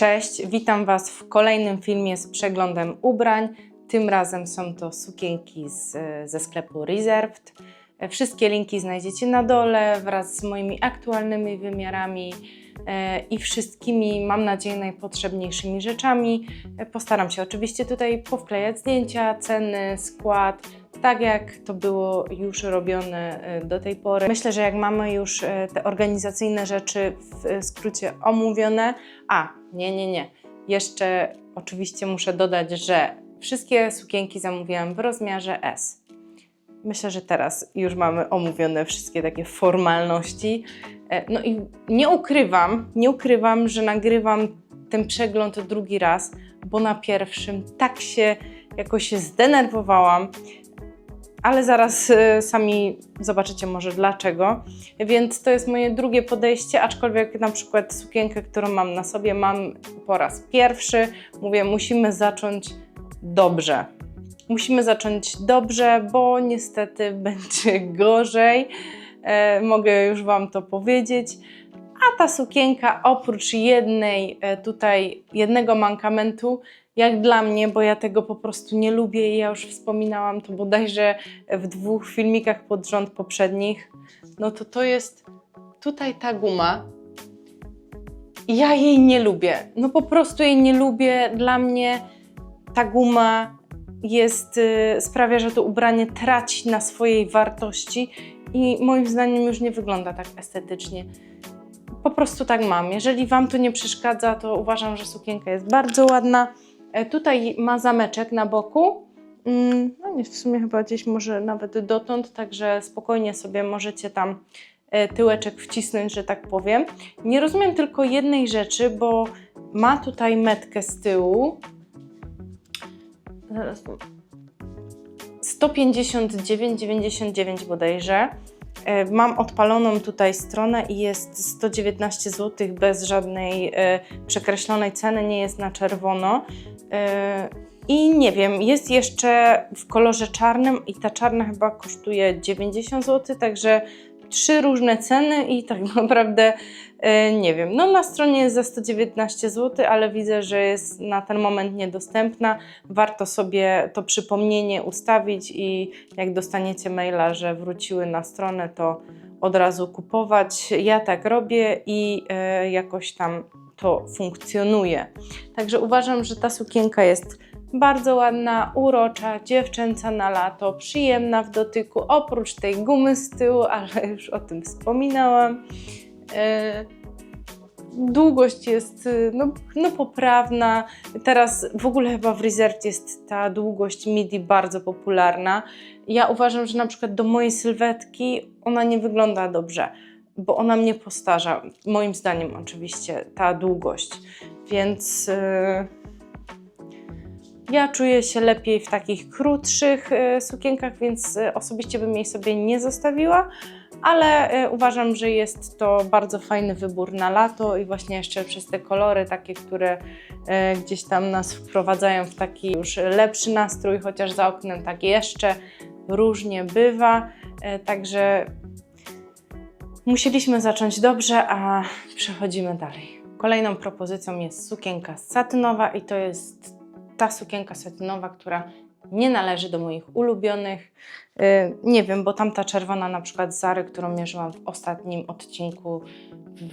Cześć, witam Was w kolejnym filmie z przeglądem ubrań. Tym razem są to sukienki z, ze sklepu Reserved. Wszystkie linki znajdziecie na dole wraz z moimi aktualnymi wymiarami e, i wszystkimi, mam nadzieję, najpotrzebniejszymi rzeczami. E, Postaram się oczywiście tutaj powklejać zdjęcia, ceny, skład, tak jak to było już robione e, do tej pory. Myślę, że jak mamy już te organizacyjne rzeczy w skrócie omówione, a nie, nie, nie, jeszcze oczywiście muszę dodać, że wszystkie sukienki zamówiłam w rozmiarze S. Myślę, że teraz już mamy omówione wszystkie takie formalności. E, No i nie ukrywam, nie ukrywam, że nagrywam ten przegląd drugi raz, bo na pierwszym tak się jakoś zdenerwowałam, ale zaraz e, sami zobaczycie może dlaczego. Więc to jest moje drugie podejście, aczkolwiek na przykład sukienkę, którą mam na sobie, mam po raz pierwszy. Mówię, musimy zacząć dobrze. Musimy zacząć dobrze, bo niestety będzie gorzej. E, mogę już Wam to powiedzieć. A ta sukienka, oprócz jednej e, tutaj, jednego mankamentu, jak dla mnie, bo ja tego po prostu nie lubię i ja już wspominałam to bodajże w dwóch filmikach pod rząd poprzednich, no to to jest tutaj ta guma. Ja jej nie lubię. No po prostu jej nie lubię. Dla mnie ta guma jest, y, sprawia, że to ubranie traci na swojej wartości i moim zdaniem już nie wygląda tak estetycznie. Po prostu tak mam. Jeżeli Wam to nie przeszkadza, to uważam, że sukienka jest bardzo ładna. E, Tutaj ma zameczek na boku. Mm, No nie, w sumie chyba gdzieś może nawet dotąd, także spokojnie sobie możecie tam e, tyłeczek wcisnąć, że tak powiem. Nie rozumiem tylko jednej rzeczy, bo ma tutaj metkę z tyłu. Zaraz. 159,99 bodajże. E, Mam odpaloną tutaj stronę i jest 119 zł bez żadnej e, przekreślonej ceny, nie jest na czerwono. E, I nie wiem, jest jeszcze w kolorze czarnym i ta czarna chyba kosztuje 90 zł, także trzy różne ceny i tak naprawdę nie wiem. No na stronie jest za 119 zł, ale widzę, że jest na ten moment niedostępna. Warto sobie to przypomnienie ustawić i jak dostaniecie maila, że wróciły na stronę, to od razu kupować. Ja tak robię i e, jakoś tam to funkcjonuje. Także uważam, że ta sukienka jest bardzo ładna, urocza, dziewczęca na lato, przyjemna w dotyku, oprócz tej gumy z tyłu, ale już o tym wspominałam. E, Długość jest y, no, no poprawna. Teraz w ogóle chyba w Reserve jest ta długość midi bardzo popularna. Ja uważam, że na przykład do mojej sylwetki ona nie wygląda dobrze, bo ona mnie postarza. Moim zdaniem oczywiście ta długość. Więc y, ja czuję się lepiej w takich krótszych y, sukienkach, więc y, osobiście bym jej sobie nie zostawiła ale y, uważam, że jest to bardzo fajny wybór na lato i właśnie jeszcze przez te kolory takie, które y, gdzieś tam nas wprowadzają w taki już lepszy nastrój, chociaż za oknem tak jeszcze różnie bywa, y, także musieliśmy zacząć dobrze, a przechodzimy dalej. Kolejną propozycją jest sukienka satynowa i to jest ta sukienka satynowa, która nie należy do moich ulubionych. Yy, Nie wiem, bo tamta czerwona na przykład Zary, którą mierzyłam w ostatnim odcinku,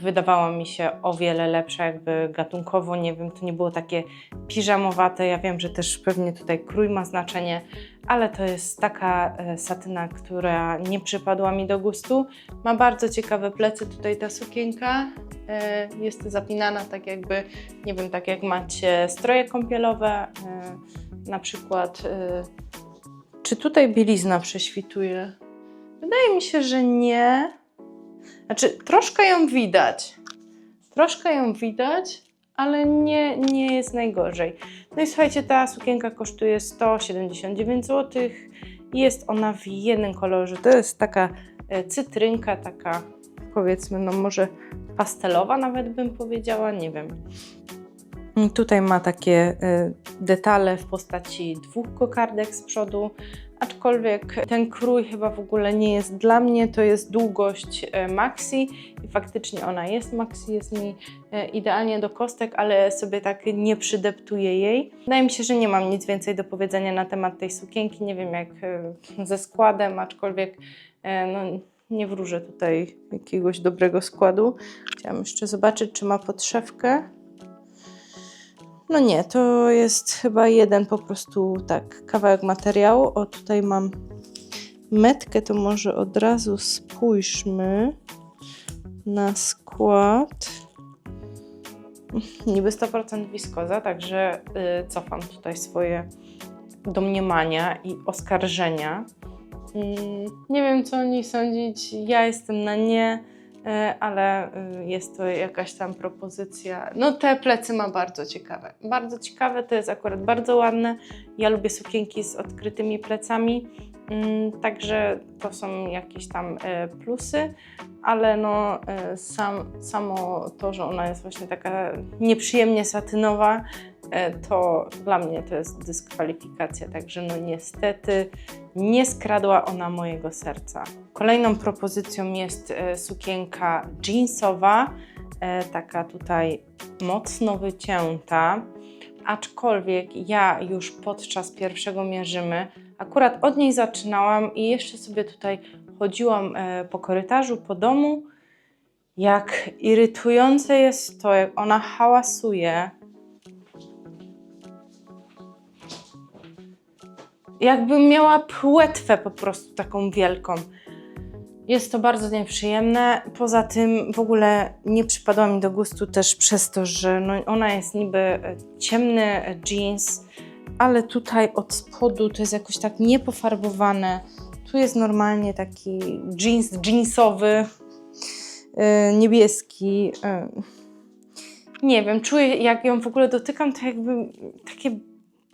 wydawała mi się o wiele lepsza jakby gatunkowo, nie wiem, to nie było takie piżamowate. Ja wiem, że też pewnie tutaj krój ma znaczenie, ale to jest taka e, satyna, która nie przypadła mi do gustu. Ma bardzo ciekawe plecy tutaj ta sukienka. E, Jest zapinana tak jakby, nie wiem, tak jak macie stroje kąpielowe, e, na przykład y, czy tutaj bielizna prześwituje? Wydaje mi się, że nie. Znaczy, troszkę ją widać. Troszkę ją widać, ale nie, nie jest najgorzej. No i słuchajcie, ta sukienka kosztuje 179 zł. Jest ona w jednym kolorze. To jest taka e, cytrynka, taka powiedzmy, no może pastelowa nawet bym powiedziała, nie wiem. Tutaj ma takie y, detale w postaci dwóch kokardek z przodu. aczkolwiek ten krój chyba w ogóle nie jest dla mnie, to jest długość e, maxi i faktycznie ona jest maxi, jest mi e, idealnie do kostek, ale sobie tak nie przydeptuję jej. Wydaje mi się, że nie mam nic więcej do powiedzenia na temat tej sukienki, nie wiem jak ze składem, aczkolwiek no, nie wróżę tutaj jakiegoś dobrego składu. Chciałam jeszcze zobaczyć, czy ma podszewkę. No nie, to jest chyba jeden po prostu tak kawałek materiału. O, tutaj mam metkę, to może od razu spójrzmy na skład. Niby 100% wiskoza, także y, cofam tutaj swoje domniemania i oskarżenia. Mm, Nie wiem, co o niej sądzić. Ja jestem na nie, ale y, jest to jakaś tam propozycja. No, te plecy ma bardzo ciekawe. Bardzo ciekawe, to jest akurat bardzo ładne. Ja lubię sukienki z odkrytymi plecami, mm, także to są jakieś tam e, plusy, ale no, e, sam, samo to, że ona jest właśnie taka nieprzyjemnie satynowa, e, to dla mnie to jest dyskwalifikacja. Także no niestety nie skradła ona mojego serca. Kolejną propozycją jest e, sukienka jeansowa, e, taka tutaj mocno wycięta. Aczkolwiek ja już podczas pierwszego mierzymy, akurat od niej zaczynałam i jeszcze sobie tutaj chodziłam e, po korytarzu, po domu. Jak irytujące jest to, jak ona hałasuje, jakbym miała płetwę po prostu taką wielką. Jest to bardzo nieprzyjemne. Poza tym w ogóle nie przypadła mi do gustu też przez to, że no ona jest niby e, ciemny jeans, ale tutaj od spodu to jest jakoś tak niepofarbowane. Tu jest normalnie taki jeans jeansowy, e, niebieski. e. Nie wiem, czuję jak ją w ogóle dotykam, to jakby takie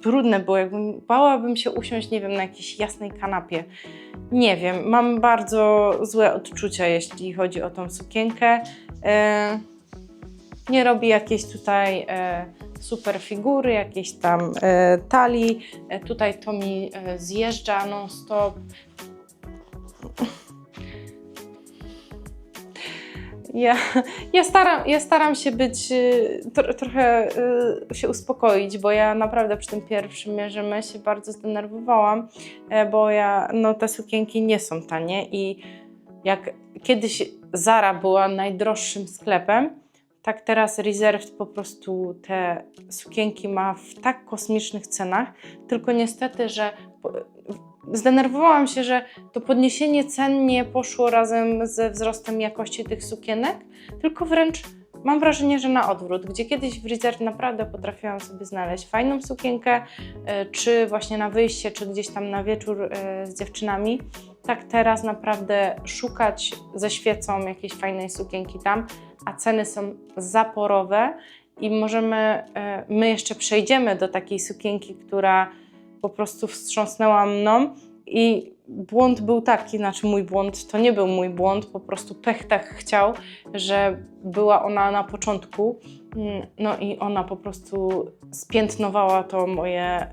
brudne było, jakbym bałabym się usiąść, nie wiem, na jakiejś jasnej kanapie. Nie wiem, mam bardzo złe odczucia, jeśli chodzi o tą sukienkę. E, nie robi jakiejś tutaj e, super figury, jakiejś tam e, talii. E, tutaj to mi e, zjeżdża non-stop. Ja, ja, staram, ja staram się być, y, tro, trochę y, się uspokoić, bo ja naprawdę przy tym pierwszym mierzymy się bardzo zdenerwowałam, e, bo ja, no te sukienki nie są tanie i jak kiedyś Zara była najdroższym sklepem, tak teraz Reserved po prostu te sukienki ma w tak kosmicznych cenach, tylko niestety, że zdenerwowałam się, że to podniesienie cen nie poszło razem ze wzrostem jakości tych sukienek, tylko wręcz mam wrażenie, że na odwrót, gdzie kiedyś w Reserve naprawdę potrafiłam sobie znaleźć fajną sukienkę, e, czy właśnie na wyjście, czy gdzieś tam na wieczór e, z dziewczynami, tak teraz naprawdę szukać ze świecą jakiejś fajnej sukienki tam, a ceny są zaporowe i możemy, e, my jeszcze przejdziemy do takiej sukienki, która po prostu wstrząsnęła mną i błąd był taki, znaczy mój błąd, to nie był mój błąd, po prostu pech tak chciał, że była ona na początku, mm, no i ona po prostu spiętnowała to moje,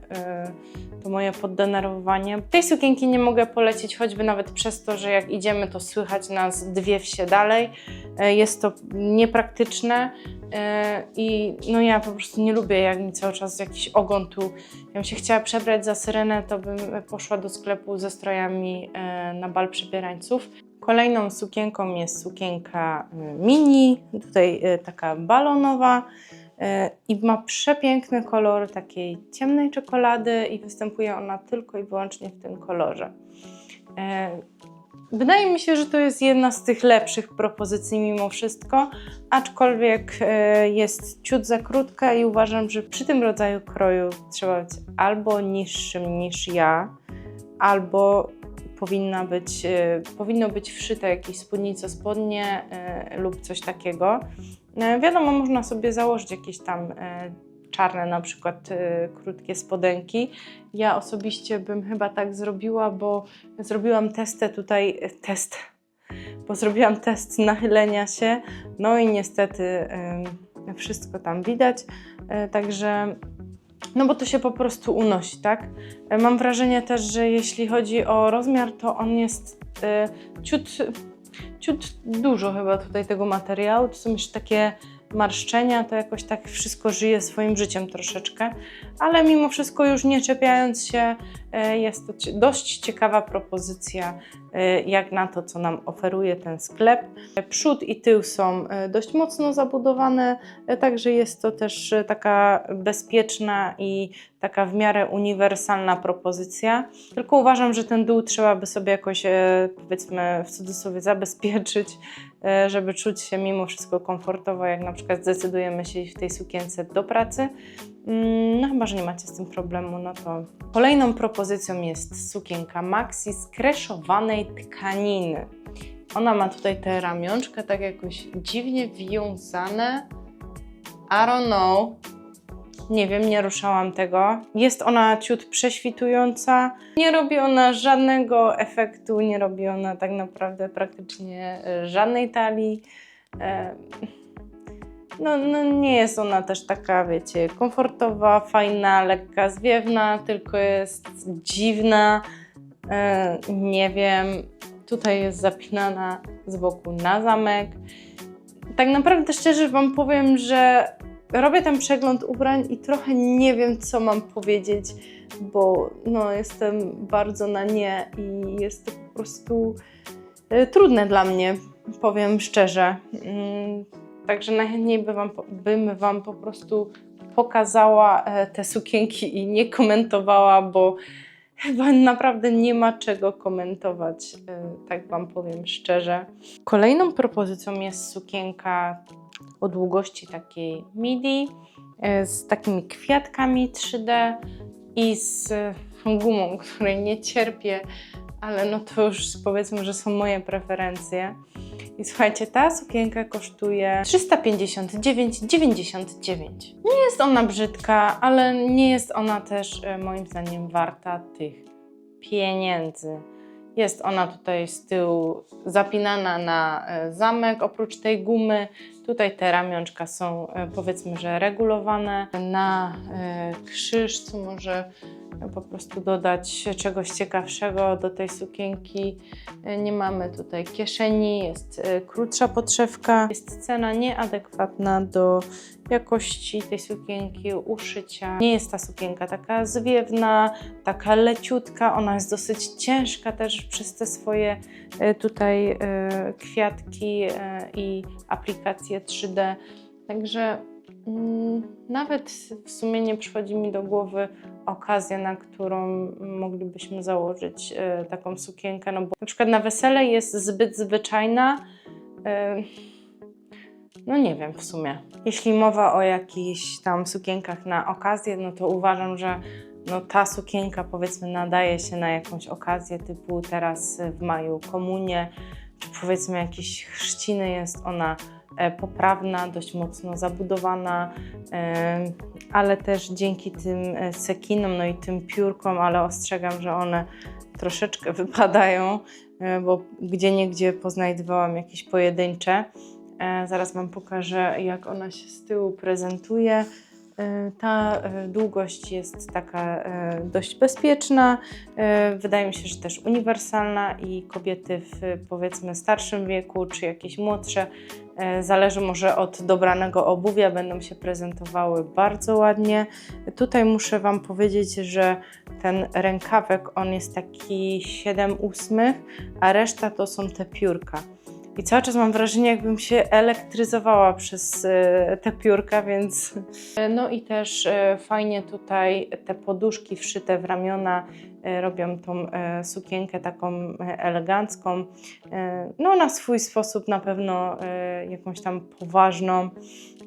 y, to moje poddenerwowanie. Tej sukienki nie mogę polecić, choćby nawet przez to, że jak idziemy, to słychać nas dwie wsie dalej. E, Jest to niepraktyczne e, i no ja po prostu nie lubię, jak mi cały czas jakiś ogon tu. Jakbym się chciała przebrać za syrenę, to bym poszła do sklepu ze strojami na bal przebierańców. Kolejną sukienką jest sukienka mini, tutaj taka balonowa i ma przepiękny kolor takiej ciemnej czekolady i występuje ona tylko i wyłącznie w tym kolorze. E, Wydaje mi się, że to jest jedna z tych lepszych propozycji mimo wszystko, aczkolwiek e, jest ciut za krótka i uważam, że przy tym rodzaju kroju trzeba być albo niższym niż ja, albo powinna być, e, powinno być wszyte jakieś spódnice, spodnie e, lub coś takiego. E, Wiadomo, można sobie założyć jakieś tam e, czarne na przykład e, krótkie spodenki. Ja osobiście bym chyba tak zrobiła, bo zrobiłam testę tutaj, e, test, bo zrobiłam test nachylenia się, no i niestety wszystko tam widać, także no bo to się po prostu unosi, tak? Mam wrażenie też, że jeśli chodzi o rozmiar, to on jest ciut, ciut dużo chyba tutaj tego materiału. To są jeszcze takie marszczenia, to jakoś tak wszystko żyje swoim życiem troszeczkę, ale mimo wszystko już nie czepiając się, e, jest to dość ciekawa propozycja e, jak na to, co nam oferuje ten sklep. Przód i tył są e, dość mocno zabudowane, także jest to też taka bezpieczna i taka w miarę uniwersalna propozycja. Tylko uważam, że ten dół trzeba by sobie jakoś, powiedzmy, w cudzysłowie zabezpieczyć, żeby czuć się mimo wszystko komfortowo, jak na przykład zdecydujemy się iść w tej sukience do pracy. Mm, No chyba, że nie macie z tym problemu, no to kolejną propozycją jest sukienka maxi z kreszowanej tkaniny. Ona ma tutaj te ramionczka tak jakoś dziwnie wiązane. I don't know. Nie wiem, nie ruszałam tego. Jest ona ciut prześwitująca. Nie robi ona żadnego efektu, nie robi ona tak naprawdę praktycznie e, żadnej talii. E, No, no nie jest ona też taka, wiecie, komfortowa, fajna, lekka, zwiewna, tylko jest dziwna. E, Nie wiem, tutaj jest zapinana z boku na zamek. Tak naprawdę szczerze Wam powiem, że robię ten przegląd ubrań i trochę nie wiem, co mam powiedzieć, bo no, jestem bardzo na nie i jest to po prostu e, trudne dla mnie, powiem szczerze. Mm, Także najchętniej by wam, bym Wam po prostu pokazała e, te sukienki i nie komentowała, bo chyba naprawdę nie ma czego komentować, e, tak Wam powiem szczerze. Kolejną propozycją jest sukienka o długości takiej midi e, z takimi kwiatkami 3D i z gumą, której nie cierpię, ale no to już powiedzmy, że są moje preferencje. I słuchajcie, ta sukienka kosztuje 359,99. Nie jest ona brzydka, ale nie jest ona też e, moim zdaniem warta tych pieniędzy. Jest ona tutaj z tyłu zapinana na e, zamek, oprócz tej gumy. Tutaj te ramionczka są e, powiedzmy, że regulowane na e, krzyż, co może po prostu dodać czegoś ciekawszego do tej sukienki. E, Nie mamy tutaj kieszeni, jest e, krótsza podszewka. Jest cena nieadekwatna do jakości tej sukienki, uszycia. Nie jest ta sukienka taka zwiewna, taka leciutka, ona jest dosyć ciężka też przez te swoje e, tutaj e, kwiatki e, i aplikacje 3D. Także mm, nawet w sumie nie przychodzi mi do głowy okazja, na którą moglibyśmy założyć e, taką sukienkę, no bo na przykład na wesele jest zbyt zwyczajna. e, no nie wiem w sumie. Jeśli mowa o jakichś tam sukienkach na okazję, no to uważam, że no ta sukienka powiedzmy nadaje się na jakąś okazję typu teraz w maju komunie, czy powiedzmy jakieś chrzciny jest ona poprawna, dość mocno zabudowana, e, ale też dzięki tym e, sekinom, no i tym piórkom, ale ostrzegam, że one troszeczkę wypadają, e, bo gdzie niegdzie poznajdowałam jakieś pojedyncze. E, Zaraz Wam pokażę, jak ona się z tyłu prezentuje. E, Ta e, długość jest taka e, dość bezpieczna. E, Wydaje mi się, że też uniwersalna i kobiety w powiedzmy starszym wieku, czy jakieś młodsze, e, zależy może od dobranego obuwia, będą się prezentowały bardzo ładnie. Tutaj muszę Wam powiedzieć, że ten rękawek, on jest taki 7 ósmych, a reszta to są te piórka. I cały czas mam wrażenie, jakbym się elektryzowała przez te piórka, więc. E, No i też e, fajnie tutaj te poduszki wszyte w ramiona e, robią tą sukienkę taką elegancką. No, na swój sposób na pewno jakąś tam poważną.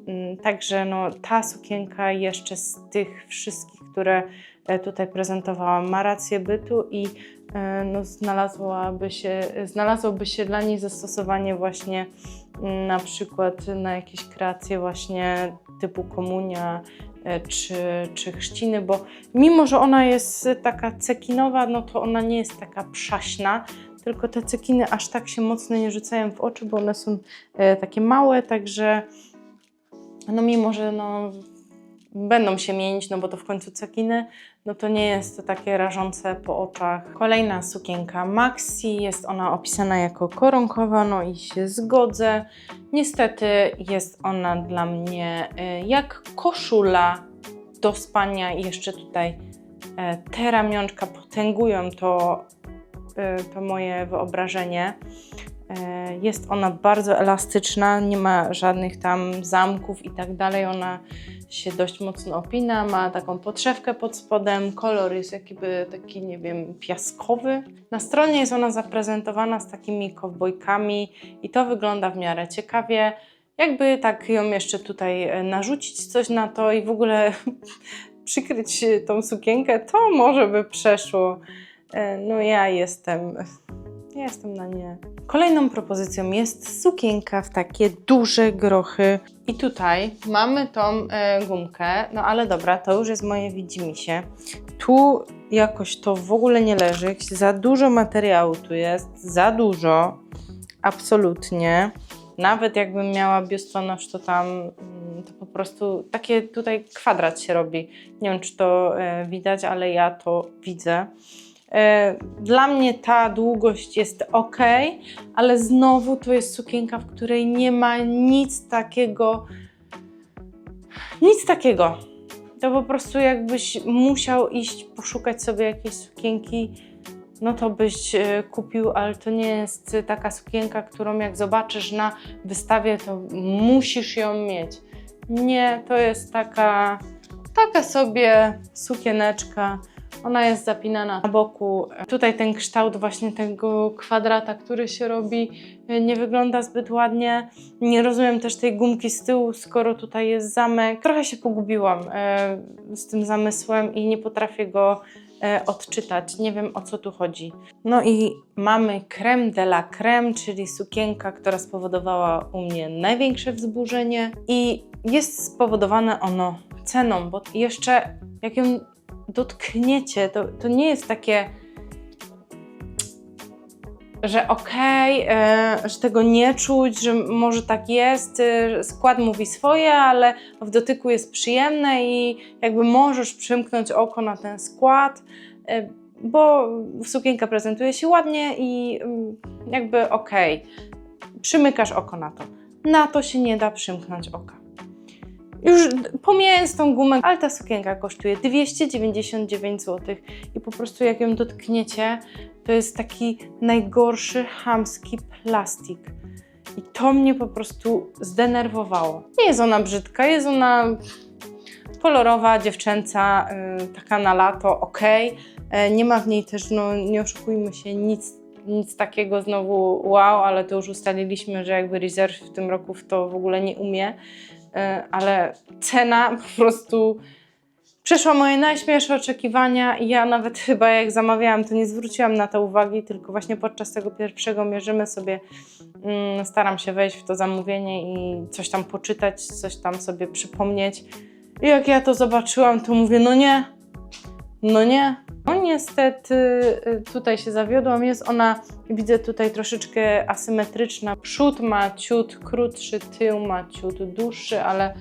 Mm, Także no, ta sukienka jeszcze z tych wszystkich, które tutaj prezentowałam, ma rację bytu i e, no, znalazłaby się, znalazłoby się dla niej zastosowanie właśnie mm, na przykład na jakieś kreacje właśnie typu komunia e, czy, czy chrzciny, bo mimo, że ona jest taka cekinowa, no to ona nie jest taka przaśna, tylko te cekiny aż tak się mocno nie rzucają w oczy, bo one są e, takie małe, także no mimo, że no będą się mienić, no bo to w końcu cekiny, no to nie jest to takie rażące po oczach. Kolejna sukienka Maxi, jest ona opisana jako koronkowa, no i się zgodzę. Niestety jest ona dla mnie y, jak koszula do spania i jeszcze tutaj e, te ramionczka potęgują to, y, to moje wyobrażenie. E, Jest ona bardzo elastyczna, nie ma żadnych tam zamków i tak dalej. Ona się dość mocno opina, ma taką podszewkę pod spodem. Kolor jest jakby taki, nie wiem, piaskowy. Na stronie jest ona zaprezentowana z takimi kowbojkami i to wygląda w miarę ciekawie. Jakby tak ją jeszcze tutaj e, narzucić coś na to i w ogóle przykryć tą sukienkę, to może by przeszło. E, No ja jestem ja jestem na nie. Kolejną propozycją jest sukienka w takie duże grochy. I tutaj mamy tą e, gumkę, no ale dobra, to już jest moje widzimisię. Tu jakoś to w ogóle nie leży, za dużo materiału tu jest, za dużo, absolutnie. Nawet jakbym miała biustonosz, to tam mm, to po prostu takie tutaj kwadrat się robi. Nie wiem, czy to e, widać, ale ja to widzę. E, Dla mnie ta długość jest ok, ale znowu to jest sukienka, w której nie ma nic takiego. Nic takiego. To po prostu jakbyś musiał iść poszukać sobie jakiejś sukienki, no to byś e, kupił, ale to nie jest taka sukienka, którą jak zobaczysz na wystawie, to musisz ją mieć. Nie, to jest taka, taka sobie sukieneczka. Ona jest zapinana na boku. Tutaj ten kształt właśnie tego kwadrata, który się robi, y, nie wygląda zbyt ładnie. Nie rozumiem też tej gumki z tyłu, skoro tutaj jest zamek. Trochę się pogubiłam e, z tym zamysłem i nie potrafię go e, odczytać. Nie wiem o co tu chodzi. No i mamy creme de la creme, czyli sukienka, która spowodowała u mnie największe wzburzenie i jest spowodowane ono ceną, bo jeszcze jak ją dotkniecie, to, to nie jest takie, że okej, e, że tego nie czuć, że może tak jest, e, skład mówi swoje, ale w dotyku jest przyjemne i jakby możesz przymknąć oko na ten skład, e, bo sukienka prezentuje się ładnie i mm, jakby okej, przymykasz oko na to. Na to się nie da przymknąć oka. Już pomijając tą gumę, ale ta sukienka kosztuje 299 zł i po prostu jak ją dotkniecie, to jest taki najgorszy chamski plastik. I to mnie po prostu zdenerwowało. Nie jest ona brzydka, jest ona kolorowa, dziewczęca, y, taka na lato, ok. Nie ma w niej też, no nie oszukujmy się, nic, nic takiego znowu wow, ale to już ustaliliśmy, że jakby Reserve w tym roku w to w ogóle nie umie. E, ale cena po prostu przeszła moje najśmielsze oczekiwania i ja nawet chyba jak zamawiałam, to nie zwróciłam na to uwagi, tylko właśnie podczas tego pierwszego mierzymy sobie, mm, staram się wejść w to zamówienie i coś tam poczytać, coś tam sobie przypomnieć. I jak ja to zobaczyłam, to mówię, no nie, no nie. No niestety y, tutaj się zawiodłam. Jest ona, widzę tutaj troszeczkę asymetryczna. Przód ma ciut krótszy, tył ma ciut dłuższy, ale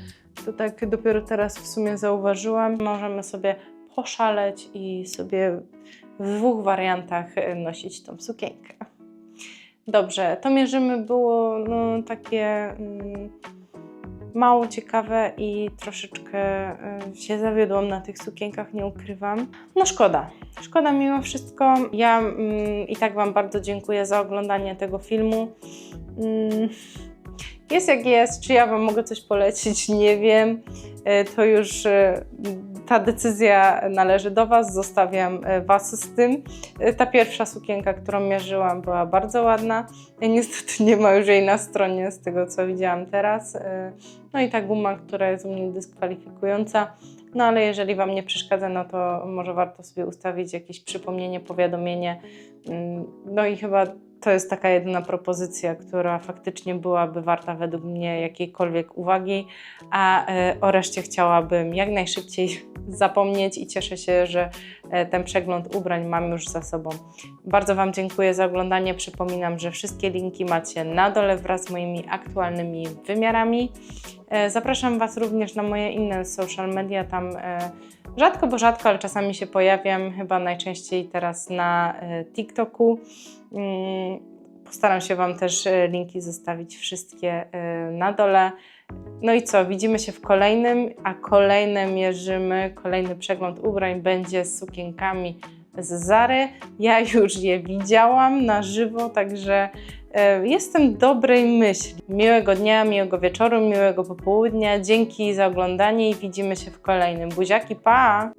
to tak dopiero teraz w sumie zauważyłam. Możemy sobie poszaleć i sobie w dwóch wariantach y, nosić tą sukienkę. Dobrze, to mierzymy było no, takie mm, mało ciekawe i troszeczkę y, się zawiodłam na tych sukienkach, nie ukrywam. No szkoda, szkoda mimo wszystko. Ja mm, i tak Wam bardzo dziękuję za oglądanie tego filmu. Mm, jest jak jest, czy ja Wam mogę coś polecić, nie wiem. Y, To już y, ta decyzja należy do Was, zostawiam y, Was z tym. Ta pierwsza sukienka, którą mierzyłam, była bardzo ładna. Niestety nie ma już jej na stronie z tego, co widziałam teraz. No i ta guma, która jest u mnie dyskwalifikująca. No ale jeżeli Wam nie przeszkadza, no to może warto sobie ustawić jakieś przypomnienie, powiadomienie. Mm, No i chyba to jest taka jedyna propozycja, która faktycznie byłaby warta według mnie jakiejkolwiek uwagi, a y, o reszcie chciałabym jak najszybciej zapomnieć i cieszę się, że e, ten przegląd ubrań mam już za sobą. Bardzo Wam dziękuję za oglądanie. Przypominam, że wszystkie linki macie na dole wraz z moimi aktualnymi wymiarami. E, Zapraszam Was również na moje inne social media. Tam e, rzadko, bo rzadko, ale czasami się pojawiam, chyba najczęściej teraz na e, TikToku. Mm, Postaram się Wam też e, linki zostawić wszystkie e, na dole. No i co, widzimy się w kolejnym, a kolejne mierzymy, kolejny przegląd ubrań będzie z sukienkami z Zary. Ja już je widziałam na żywo, także e, jestem dobrej myśli. Miłego dnia, miłego wieczoru, miłego popołudnia. Dzięki za oglądanie i widzimy się w kolejnym. Buziaki, pa!